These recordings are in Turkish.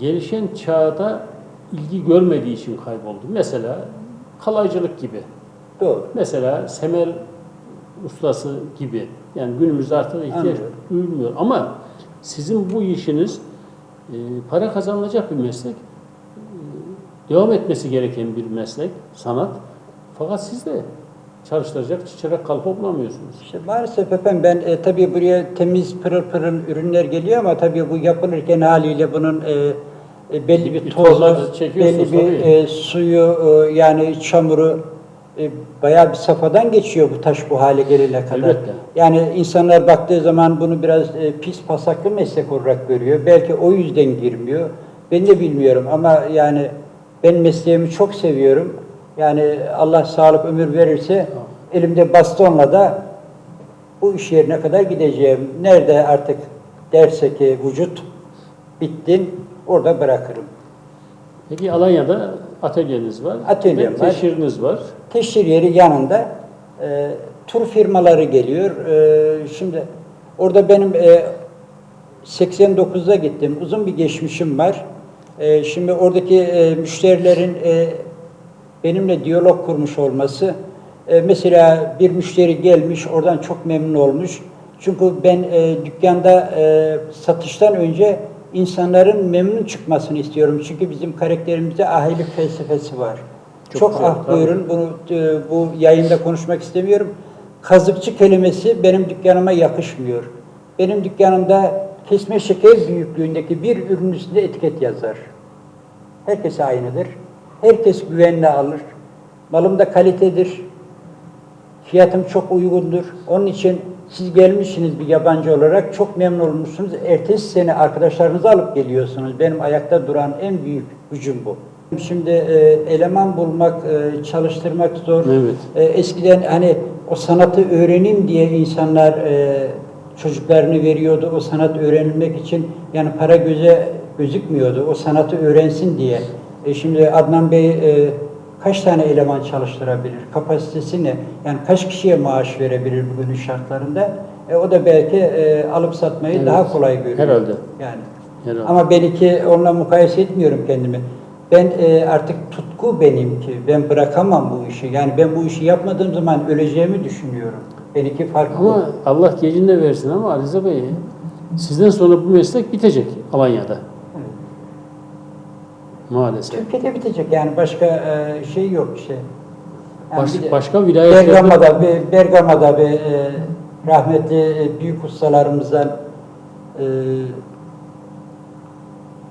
gelişen çağda ilgi görmediği için kayboldu. Mesela kalaycılık gibi. Doğru. Mesela semer ustası gibi. Yani günümüzde artık ihtiyaç Anlıyorum. duyulmuyor. Ama sizin bu işiniz e, para kazanılacak bir meslek. E, devam etmesi gereken bir meslek, sanat. Fakat siz de çalıştıracak çiçek kalfa bulamıyorsunuz. İşte maalesef efendim ben e, tabii buraya temiz pırıl pırıl ürünler geliyor ama tabii bu yapılırken haliyle bunun e, e, belli bir Bir tozu, belli bir e, suyu e, yani çamuru e, bayağı bir safhadan geçiyor bu taş bu hale gelene kadar. Elbette. Yani insanlar baktığı zaman bunu biraz e, pis pasaklı meslek olarak görüyor. Belki o yüzden girmiyor. Ben de bilmiyorum ama yani ben mesleğimi çok seviyorum. Yani Allah sağlık ömür verirse elimde bastonla da bu iş yerine kadar gideceğim. Nerede artık derse ki vücut bittin orada bırakırım. Peki Alanya'da atölyeniz var. Atölyem var. teşhiriniz var. Teşhir yeri yanında e, tur firmaları geliyor. E, şimdi orada benim e, 89'da gittim. Uzun bir geçmişim var. E, şimdi oradaki e, müşterilerin e, benimle diyalog kurmuş olması e, mesela bir müşteri gelmiş oradan çok memnun olmuş. Çünkü ben e, dükkanda e, satıştan önce insanların memnun çıkmasını istiyorum. Çünkü bizim karakterimizde ahilik felsefesi var. Çok Çok, güzel, ah tabii. buyurun bunu e, bu yayında konuşmak istemiyorum. Kazıkçı kelimesi benim dükkanıma yakışmıyor. Benim dükkanımda kesme şeker büyüklüğündeki bir ürün üstünde etiket yazar. Herkes aynıdır. Herkes güvenle alır. Malım da kalitedir. Fiyatım çok uygundur. Onun için siz gelmişsiniz bir yabancı olarak çok memnun olmuşsunuz. Ertesi sene arkadaşlarınızı alıp geliyorsunuz. Benim ayakta duran en büyük gücüm bu. Şimdi e, eleman bulmak, e, çalıştırmak zor. Evet. E, eskiden hani o sanatı öğreneyim diye insanlar e, çocuklarını veriyordu. O sanat öğrenilmek için yani para göze gözükmüyordu. O sanatı öğrensin diye. E, şimdi Adnan Bey e, kaç tane eleman çalıştırabilir? Kapasitesi ne? Yani kaç kişiye maaş verebilir bugünün şartlarında? E, o da belki e, alıp satmayı Evet. daha kolay görüyor. Herhalde. Yani. Herhalde. Ama belki onunla mukayese etmiyorum kendimi. Ben e, artık tutku benimki. Ben bırakamam bu işi. Yani ben bu işi yapmadığım zaman öleceğimi düşünüyorum. Benimki farklı. Ama Allah gecinde versin ama Alize Bey sizden sonra bu meslek bitecek Alanya'da. Maalesef. Türkiye'de bitecek yani başka e, şey yok işte. Yani Baş- bir de başka vilayetlerde- Bergama'da bir Bergama'da bir e, rahmetli e, büyük ustalarımızdan e,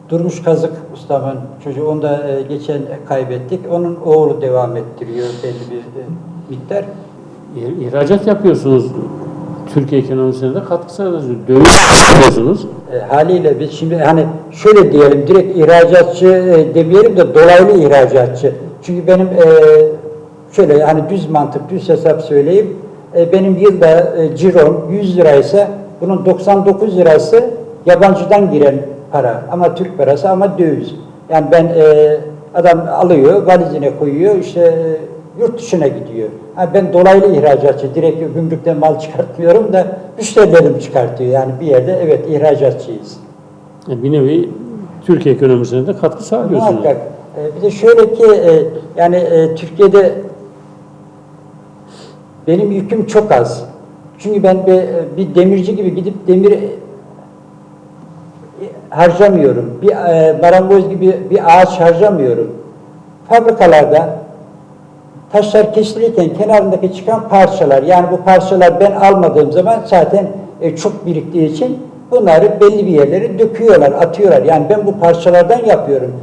Durmuş Kazık ustamın çocuğu onu da e, geçen kaybettik. Onun oğlu devam ettiriyor belli bir e, miktar. İh- İhracat yapıyorsunuz. Türkiye ekonomisine de katkı sağlıyorsunuz. Döviz yapıyorsunuz. E, haliyle biz şimdi hani şöyle diyelim direkt ihracatçı e, demeyelim de dolaylı ihracatçı. Çünkü benim e, şöyle hani düz mantık, düz hesap söyleyeyim. E, benim yılda e, cirom 100 liraysa bunun 99 lirası yabancıdan giren para. Ama Türk parası ama döviz. Yani ben e, adam alıyor, valizine koyuyor, işte e, yurt dışına gidiyor. Ha, ben dolaylı ihracatçı, direkt gümrükten mal çıkartmıyorum da müşterilerim çıkartıyor. Yani bir yerde evet ihracatçıyız. Yani bir nevi Türkiye ekonomisine de katkı sağlıyorsunuz. Muhakkak. E, bir de şöyle ki e, yani e, Türkiye'de benim yüküm çok az. Çünkü ben bir, bir demirci gibi gidip demir e, harcamıyorum. Bir e, marangoz gibi bir ağaç harcamıyorum. Fabrikalarda taşlar kesilirken kenarındaki çıkan parçalar yani bu parçalar ben almadığım zaman zaten e, çok biriktiği için bunları belli bir yerlere döküyorlar, atıyorlar. Yani ben bu parçalardan yapıyorum.